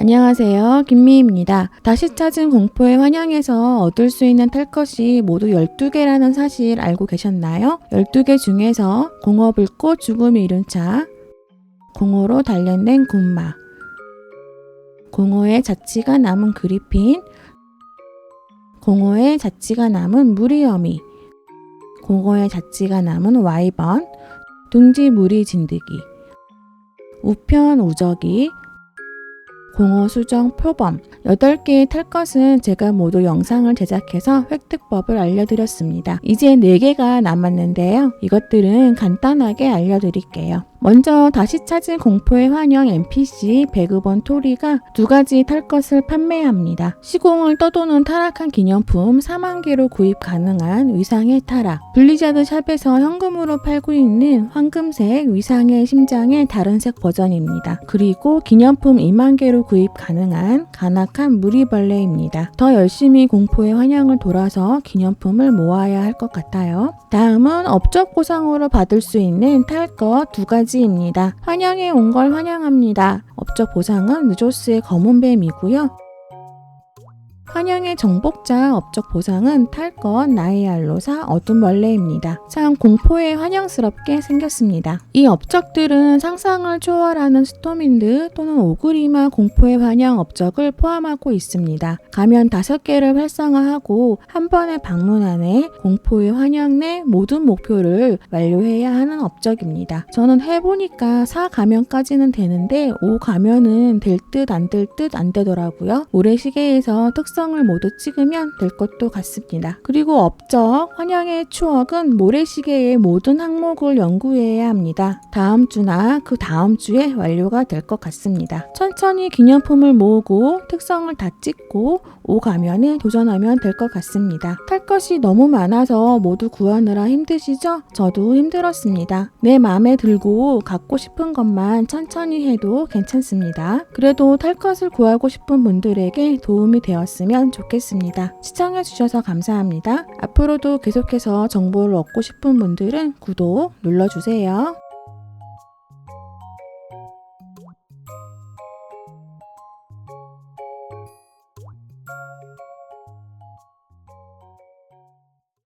안녕하세요. 김미입니다. 다시 찾은 공포의 환영에서 얻을 수 있는 탈 것이 모두 12개라는 사실 알고 계셨나요? 12개 중에서 공허불꽃 죽음이 이룬 차, 공허로 단련된 군마, 공허의 자치가 남은 그리핀, 공허의 자치가 남은 무리어미, 공허의 자치가 남은 와이번, 둥지 무리 진드기, 우편 우적이, 공허 수정 표범 8개의 탈 것은 제가 모두 영상을 제작해서 획득법을 알려드렸습니다. 이제 4개가 남았는데요. 이것들은 간단하게 알려드릴게요. 먼저 다시 찾은 공포의 환영 NPC 배그번 토리가 두 가지 탈 것을 판매합니다. 시공을 떠도는 타락한 기념품 4만 개로 구입 가능한 위상의 타락. 블리자드 샵에서 현금으로 팔고 있는 황금색 위상의 심장의 다른 색 버전입니다. 그리고 기념품 2만 개로 구입 가능한 간악한 무리벌레입니다. 더 열심히 공포의 환영을 돌아서 기념품을 모아야 할 것 같아요. 다음은 업적 보상으로 받을 수 있는 탈 것 두 가지 입니다. 환영에 온걸 환영합니다. 업적 보상은 느조스의 검은 뱀이고요. 환영의 정복자 업적 보상은 탈것 나이알로사 어둠벌레입니다. 참 공포에 환영스럽게 생겼습니다. 이 업적들은 상상을 초월하는 스토민드 또는 오그리마 공포의 환영 업적을 포함하고 있습니다. 가면 5개를 활성화하고 한 번에 방문 안에 공포의 환영 내 모든 목표를 완료해야 하는 업적입니다. 저는 해보니까 4가면까지는 되는데 5가면은 될 듯 안 될 듯 안 되더라고요. 모래시계에서 특 성을 모두 찍으면 될 것도 같습니다. 그리고 업적 환영의 추억은 모래시계의 모든 항목을 연구해야 합니다. 다음 주나 그 다음 주에 완료가 될 것 같습니다. 천천히 기념품을 모으고 특성을 다 찍고 5가면에 도전하면 될 것 같습니다. 탈 것이 너무 많아서 모두 구하느라 힘드시죠? 저도 힘들었습니다. 내 마음에 들고 갖고 싶은 것만 천천히 해도 괜찮습니다. 그래도 탈 것을 구하고 싶은 분들에게 도움이 되었으 주시면 좋겠습니다. 시청해주셔서 감사합니다. 앞으로도 계속해서 정보를 얻고 싶은 분들은 구독 눌러주세요.